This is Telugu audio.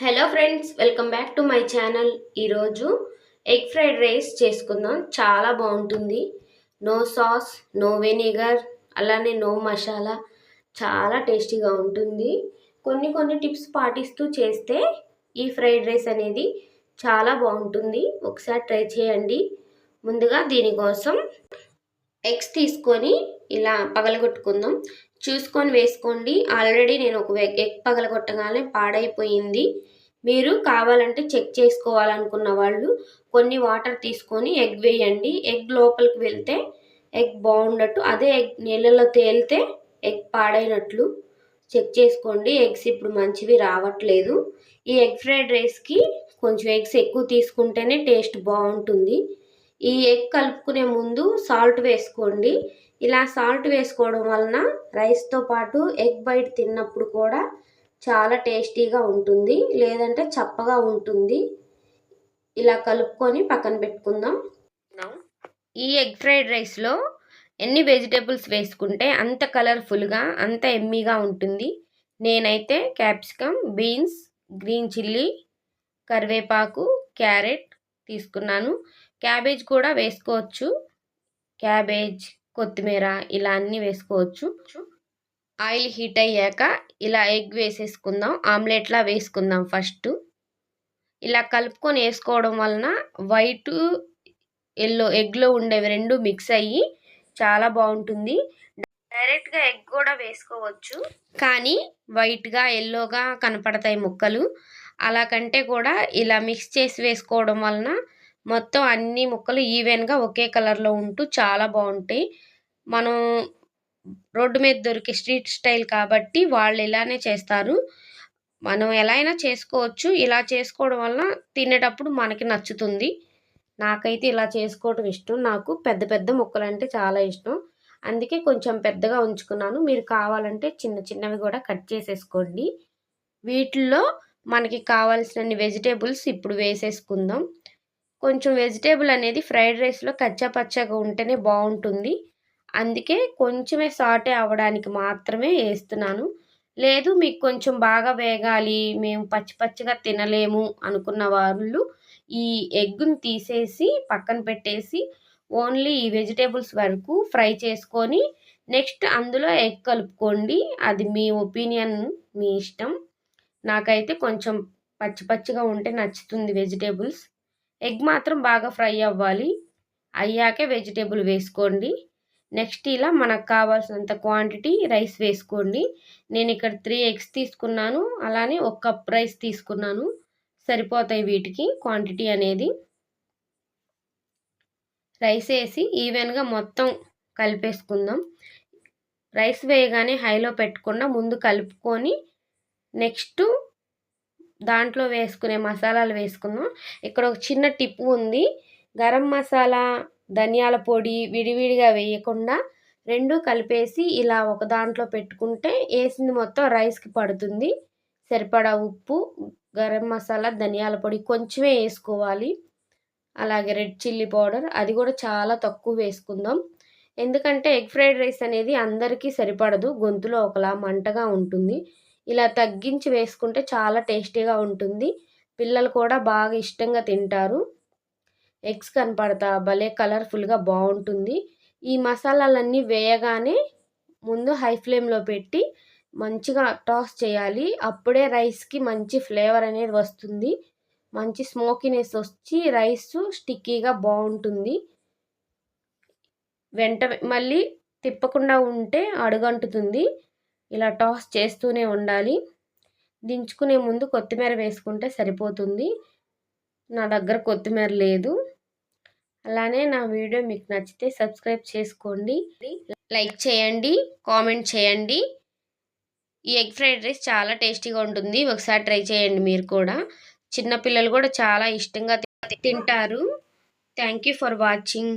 Hello friends welcome back to my channel ఈరోజు ఎగ్ ఫ్రైడ్ రైస్ చేసుకుందాం. చాలా బాగుంటుంది. నో సాస్ నో వెనిగర్ అలానే నో మసాలా చాలా టేస్టీగా ఉంటుంది. కొన్ని కొన్ని టిప్స్ పాటిస్తూ చేస్తే ఈ ఫ్రైడ్ రైస్ అనేది చాలా బాగుంటుంది. ఒకసారి ట్రై చేయండి. ముందుగా దీనికోసం ఎగ్స్ తీసుకొని ఇలా పగలగొట్టుకుందాం. చూసుకొని వేసుకోండి. ఆల్రెడీ నేను ఒక ఎగ్ పగలగొట్టగానే పాడైపోయింది. మీరు కావాలంటే చెక్ చేసుకోవాలనుకున్న వాళ్ళు కొన్ని వాటర్ తీసుకొని ఎగ్ వేయండి. ఎగ్ లోపలికి వెళ్తే ఎగ్ బాగుండట్టు. అదే ఎగ్ నీళ్ళలో తేలితే ఎగ్ పాడైనట్లు చెక్ చేసుకోండి. ఎగ్స్ ఇప్పుడు మంచివి రావట్లేదు. ఈ ఎగ్ ఫ్రైడ్ రైస్కి కొంచెం ఎగ్స్ ఎక్కువ తీసుకుంటేనే టేస్ట్ బాగుంటుంది. ఈ ఎగ్ కలుపుకునే ముందు సాల్ట్ వేసుకోండి. ఇలా సాల్ట్ వేసుకోవడం వలన రైస్తో పాటు ఎగ్ బయట తిన్నప్పుడు కూడా చాలా టేస్టీగా ఉంటుంది లేదంటే చప్పగా ఉంటుంది. ఇలా కలుపుకొని పక్కన పెట్టుకుందాం. ఈ ఎగ్ ఫ్రైడ్ రైస్లో ఎన్ని వెజిటేబుల్స్ వేసుకుంటే అంత కలర్ఫుల్గా అంత ఎమ్మీగా ఉంటుంది. నేనైతే క్యాప్సికమ్ బీన్స్ గ్రీన్ చిల్లీ కరివేపాకు క్యారెట్ తీసుకున్నాను. క్యాబేజ్ కూడా వేసుకోవచ్చు. క్యాబేజ్ కొత్తిమీర ఇలా అన్నీ వేసుకోవచ్చు. ఆయిల్ హీట్ అయ్యాక ఇలా ఎగ్ వేసేసుకుందాం. ఆమ్లెట్లా వేసుకుందాం ఫస్ట్. ఇలా కలుపుకొని వేసుకోవడం వలన వైట్ ఎల్లో ఎగ్లో ఉండేవి రెండు మిక్స్ అయ్యి చాలా బాగుంటుంది. డైరెక్ట్గా ఎగ్ కూడా వేసుకోవచ్చు. కానీ వైట్గా ఎల్లోగా కనపడతాయి ముక్కలు. అలా కంటే కూడా ఇలా మిక్స్ చేసి వేసుకోవడం వలన మొత్తం అన్ని ముక్కలు ఈవెన్గా ఒకే కలర్లో ఉంటూ చాలా బాగుంటాయి. మనం రోడ్డు మీద దొరికే స్ట్రీట్ స్టైల్ కాబట్టి వాళ్ళు ఇలానే చేస్తారు. మనం ఎలా అయినా చేసుకోవచ్చు. ఇలా చేసుకోవడం వలన తినేటప్పుడు మనకి నచ్చుతుంది. నాకైతే ఇలా చేసుకోవటం ఇష్టం. నాకు పెద్ద పెద్ద ముక్కలు అంటే చాలా ఇష్టం. అందుకే కొంచెం పెద్దగా ఉంచుకున్నాను. మీరు కావాలంటే చిన్న చిన్నవి కూడా కట్ చేసేసుకోండి. వీటిల్లో మనకి కావాల్సిన వెజిటేబుల్స్ ఇప్పుడు వేసేసుకుందాం. కొంచెం వెజిటేబుల్ అనేది ఫ్రైడ్ రైస్లో కచ్చా పచ్చగా ఉంటేనే బాగుంటుంది. అందుకే కొంచెమే సాటే అవ్వడానికి మాత్రమే వేస్తున్నాను. లేదు మీకు కొంచెం బాగా వేగాలి మేము పచ్చి పచ్చిగా తినలేము అనుకున్న వాళ్ళు ఈ ఎగ్గును తీసేసి పక్కన పెట్టేసి ఓన్లీ ఈ వెజిటేబుల్స్ వరకు ఫ్రై చేసుకొని నెక్స్ట్ అందులో ఎగ్ కలుపుకోండి. అది మీ ఒపీనియన్ మీ ఇష్టం. నాకైతే కొంచెం పచ్చి పచ్చిగా ఉంటే నచ్చుతుంది వెజిటేబుల్స్ ఎగ్ మాత్రం బాగా ఫ్రై అవ్వాలి. అయ్యాకే వెజిటేబుల్ వేసుకోండి. నెక్స్ట్ ఇలా మనకు కావాల్సినంత క్వాంటిటీ రైస్ వేసుకోండి. నేను ఇక్కడ త్రీ ఎగ్స్ తీసుకున్నాను. అలానే ఒక కప్ రైస్ తీసుకున్నాను. సరిపోతాయి వీటికి క్వాంటిటీ అనేది. రైస్ వేసి ఈవెన్గా మొత్తం కలిపేసుకుందాం. రైస్ వేయగానే హైలో పెట్టకుండా ముందు కలుపుకొని నెక్స్ట్ దాంట్లో వేసుకునే మసాలాలు వేసుకుందాం. ఇక్కడ ఒక చిన్న టిప్ ఉంది. గరం మసాలా ధనియాల పొడి విడివిడిగా వేయకుండా రెండు కలిపేసి ఇలా ఒక దాంట్లో పెట్టుకుంటే వేసింది మొత్తం రైస్కి పడుతుంది. సరిపడా ఉప్పు గరం మసాలా ధనియాల పొడి కొంచెమే వేసుకోవాలి. అలాగే రెడ్ చిల్లీ పౌడర్ అది కూడా చాలా తక్కువ వేసుకుందాం. ఎందుకంటే ఎగ్ ఫ్రైడ్ రైస్ అనేది అందరికీ సరిపడదు. గొంతులో ఒకలా మంటగా ఉంటుంది. ఇలా తగ్గించి వేసుకుంటే చాలా టేస్టీగా ఉంటుంది. పిల్లలు కూడా బాగా ఇష్టంగా తింటారు. ఎగ్స్ కనపడతా భలే కలర్ఫుల్గా బాగుంటుంది. ఈ మసాలాలన్నీ వేయగానే ముందు హై ఫ్లేమ్లో పెట్టి మంచిగా టాస్ చేయాలి. అప్పుడే రైస్కి మంచి ఫ్లేవర్ అనేది వస్తుంది. మంచి స్మోకీనెస్ వచ్చి రైస్ స్టిక్కీగా బాగుంటుంది. వెంట మళ్ళీ తిప్పకుండా ఉంటే అడుగంటుతుంది. ఇలా టాస్ చేస్తూనే ఉండాలి. దించుకునే ముందు కొత్తిమీర వేసుకుంటే సరిపోతుంది. నా దగ్గర కొత్తిమీర లేదు. అలానే నా వీడియో మీకు నచ్చితే సబ్స్క్రైబ్ చేసుకోండి. లైక్ చేయండి కామెంట్ చేయండి. ఈ ఎగ్ ఫ్రైడ్ రైస్ చాలా టేస్టీగా ఉంటుంది. ఒకసారి ట్రై చేయండి మీరు కూడా. చిన్నపిల్లలు కూడా చాలా ఇష్టంగా తింటారు. Thank you for watching